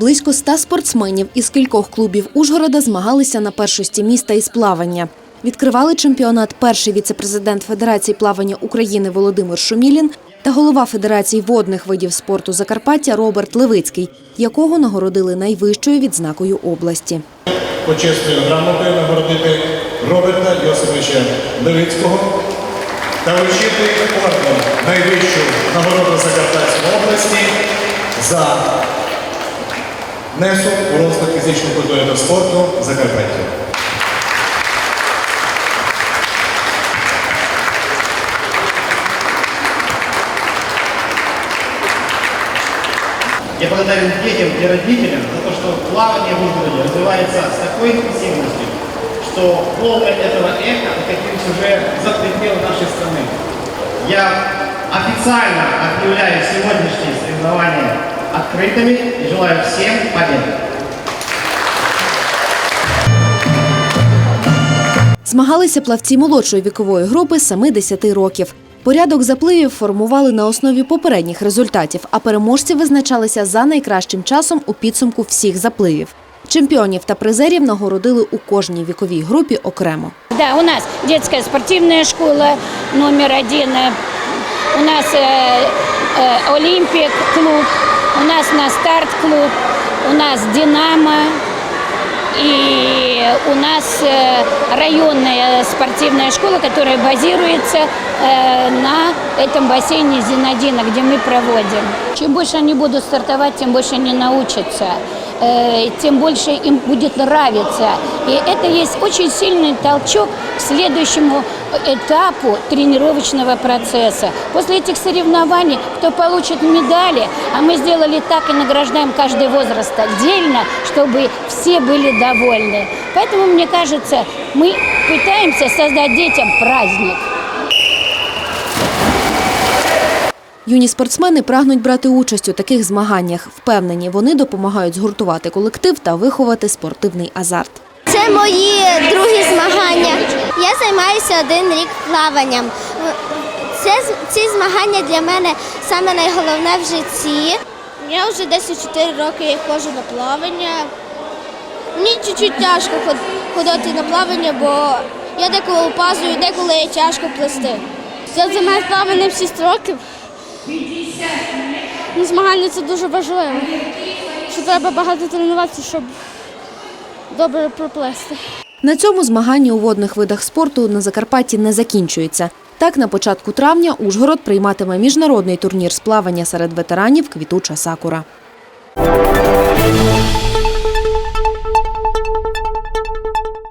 Близько ста спортсменів із кількох клубів Ужгорода змагалися на першості міста із плавання. Відкривали чемпіонат перший віцепрезидент Федерації плавання України Володимир Шумілін та голова Федерації водних видів спорту Закарпаття Роберт Левицький, якого нагородили найвищою відзнакою області. почесною грамотою нагородити Роберта Йосиповича Левицького та вручити орден найвищу нагороду Закарпатської області за внесок у розвиток фізичної культури та спорту Закарпаття. Я благодарен детям и родителям за то, что плавание в Ужгороде развивается с такой интенсивностью, что волга этого эха докатились уже за пределы нашей страны. Я официально объявляю сегодняшние соревнования открытыми и желаю всем победы. Змагалися плавці молодшої вікової групи з 7-10 років. Порядок запливів формували на основі попередніх результатів, а переможці визначалися за найкращим часом у підсумку всіх запливів. Чемпіонів та призерів нагородили у кожній віковій групі окремо. Да, у нас детская спортивная школа номер один, э, у нас э, э, Олимпик клуб, у нас на старт клуб, у нас Динамо и у нас э, районная спортивная школа, которая базируется э, на этом бассейне Зинодина, где мы проводим. Чем больше они будут стартовать, тем больше они научатся э, тем больше им будет нравиться. И это есть очень сильный толчок к следующему этапу тренировочного процесса. После этих соревнований, кто получит медали, а мы сделали так и награждаем каждый возраст отдельно, чтобы все были довольны. Поэтому, мне кажется, мы пытаемся создать детям праздник. Юні спортсмени прагнуть брати участь у таких змаганнях. Впевнені, вони допомагають згуртувати колектив та виховати спортивний азарт. Це мої другі змагання. Я займаюся один рік плаванням. Це, ці змагання для мене саме найголовне в житті. Я вже 10-4 роки ходжу на плавання. Мені чуть-чуть тяжко ходити на плавання, бо я деколи опазую, деколи тяжко плисти. Я займаюся плаванням 6 років. Ну, Змагання це дуже важливо. Що треба багато тренуватися, щоб добре проплести. На цьому змагання у водних видах спорту на Закарпатті не закінчується. Так, на початку травня Ужгород прийматиме міжнародний турнір з плавання серед ветеранів Квітуча Сакура.